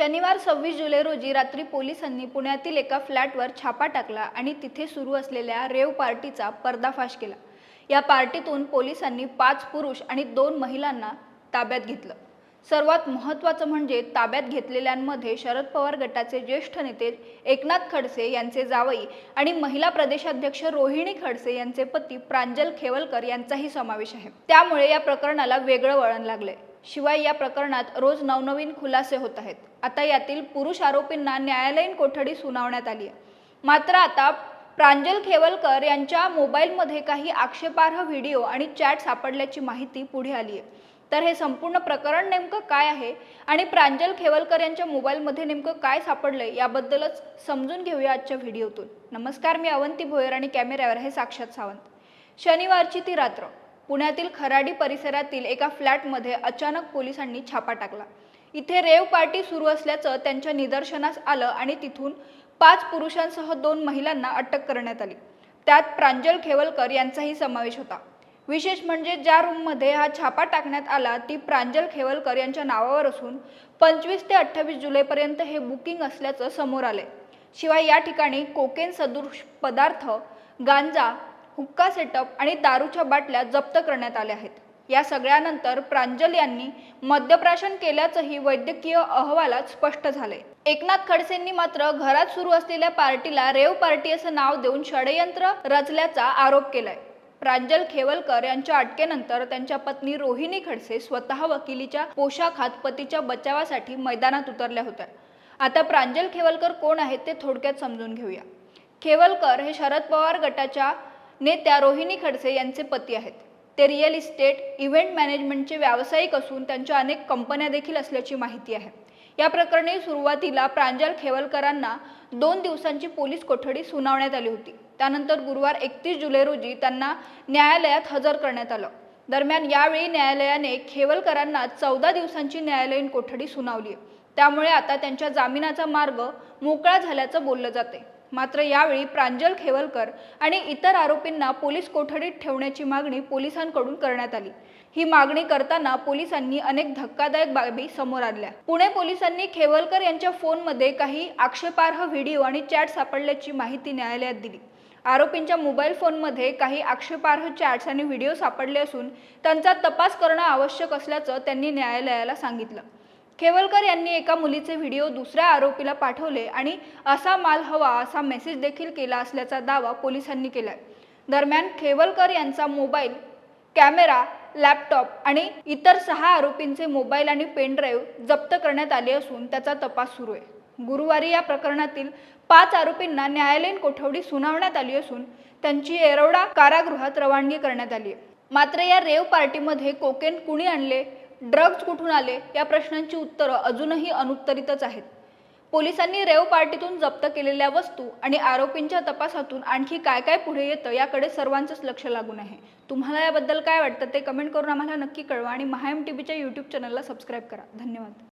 शनिवार सव्वीस जुलै रोजी रात्री पोलिसांनी पुण्यातील एका फ्लॅटवर छापा टाकला आणि तिथे सुरू असलेल्या रेव पार्टीचा पर्दाफाश केला. या पार्टीतून पोलिसांनी पाच पुरुष आणि दोन महिलांना ताब्यात घेतलं. सर्वात महत्त्वाचं म्हणजे ताब्यात घेतलेल्यांमध्ये शरद पवार गटाचे ज्येष्ठ नेते एकनाथ खडसे यांचे जावई आणि महिला प्रदेशाध्यक्ष रोहिणी खडसे यांचे पती प्रांजल खेवलकर यांचाही समावेश आहे. त्यामुळे या प्रकरणाला वेगळं वळण लागलंय. शिवाय या प्रकरणात रोज नवनवीन खुलासे होत आहेत. आता यातील पुरुष आरोपींना न्यायालयीन कोठडी सुनावण्यात आली आहे. मात्र आता प्रांजल खेवलकर यांच्या मोबाईलमध्ये काही आक्षेपार्ह व्हिडिओ आणि चॅट सापडल्याची माहिती पुढे आली आहे. तर हे संपूर्ण प्रकरण नेमकं काय आहे आणि प्रांजल खेवलकर यांच्या मोबाईलमध्ये नेमकं काय सापडलंय याबद्दलच समजून घेऊया आजच्या व्हिडिओतून. नमस्कार मी अवंती भोयर आणि कॅमेऱ्यावर हे साक्षात सावंत. शनिवारची ती रात्र. पुण्यातील खराडी परिसरातील एका फ्लॅटमध्ये अचानक पोलिसांनी छापा टाकला. इथे रेव पार्टी सुरू असल्याचं त्यांच्या निदर्शनास आलं आणि तिथून पाच पुरुषांसह दोन महिलांना अटक करण्यात आली. त्यात प्रांजल खेवलकर यांचाही समावेश होता. विशेष म्हणजे ज्या रूममध्ये हा छापा टाकण्यात आला ती प्रांजल खेवलकर यांच्या नावावर असून पंचवीस ते अठ्ठावीस जुलैपर्यंत हे बुकिंग असल्याचं समोर आले शिवाय या ठिकाणी कोकेन सदृश पदार्थ गांजा हुक्का सेटअप आणि दारूच्या बाटल्या जप्त करण्यात आल्या आहेत. या सगळ्यानंतर प्रांजल यांनी मद्यप्राशन केल्याचंही वैद्यकीय अहवालात स्पष्ट झालंय. एकनाथ खडसेंनी मात्र घरात सुरू असलेल्या पार्टीला रेव पार्टी असं नाव देऊन षडयंत्र रचल्याचा आरोप केलाय. प्रांजल खेवलकर यांच्या अटकेनंतर त्यांच्या पत्नी रोहिणी खडसे स्वतः वकिलीच्या पोशाखात पतीच्या बचावासाठी मैदानात उतरल्या होत्या. आता प्रांजल खेवलकर कोण आहेत ते थोडक्यात समजून घेऊया. खेवलकर हे शरद पवार गटाच्या नेत्या रोहिणी खडसे यांचे पती आहेत. ते रिअल इस्टेट इव्हेंट मॅनेजमेंटचे व्यावसायिक असून त्यांच्या अनेक कंपन्या देखील असल्याची माहिती आहे. या प्रकरणी सुरुवातीला प्रांजल खेवलकरांना दोन दिवसांची पोलीस कोठडी सुनावण्यात आली होती. त्यानंतर गुरुवार एकतीस जुलै रोजी त्यांना न्यायालयात हजर करण्यात आलं. दरम्यान यावेळी न्यायालयाने खेवलकरांना चौदा दिवसांची न्यायालयीन कोठडी सुनावली त्यामुळे आता त्यांच्या जामिनाचा मार्ग मोकळा झाल्याचं बोललं जाते मात्र यावेळी प्रांजल खेवलकर आणि इतर आरोपींना पोलीस कोठडीत ठेवण्याची मागणी पोलिसांकडून करण्यात आली. ही मागणी करताना पोलिसांनी अनेक धक्कादायक बाबी समोर आणल्या. पुणे पोलिसांनी खेवलकर यांच्या फोनमध्ये काही आक्षेपार्ह व्हिडिओ आणि चॅट सापडल्याची माहिती न्यायालयात दिली. आरोपींच्या मोबाईल फोनमध्ये काही आक्षेपार्ह चॅट्स आणि व्हिडिओ सापडले असून त्यांचा तपास करणं आवश्यक असल्याचं त्यांनी न्यायालयाला सांगितलं. खेवलकर यांनी एका मुलीचे व्हिडिओ दुसऱ्या आरोपीला पाठवले आणि असा माल हवा असा मेसेज देखील केला असल्याचा दावा पोलिसांनी केलाय. दरम्यान खेवलकर यांचा मोबाईल कॅमेरा लॅपटॉप आणि इतर सहा आरोपींचे मोबाईल आणि पेनड्राईव्ह जप्त करण्यात आले असून त्याचा तपास सुरू आहे. गुरुवारी या प्रकरणातील पाच आरोपींना न्यायालयीन कोठडी सुनावण्यात आली असून त्यांची येरवडा कारागृहात रवानगी करण्यात आली आहे. मात्र या रेव पार्टीमध्ये कोकेन कुणी आणले ड्रग्ज कुठून आले या प्रश्नांची उत्तरं अजूनही अनुत्तरितच आहेत. पोलिसांनी रेव पार्टीतून जप्त केलेल्या वस्तू आणि आरोपींच्या तपासातून आणखी काय काय पुढे येतं याकडे सर्वांचंच लक्ष लागून आहे. तुम्हाला याबद्दल काय वाटतं ते कमेंट करून आम्हाला नक्की कळवा आणि महाएम टी व्हीच्या यूट्यूब चॅनलला सबस्क्राईब करा. धन्यवाद.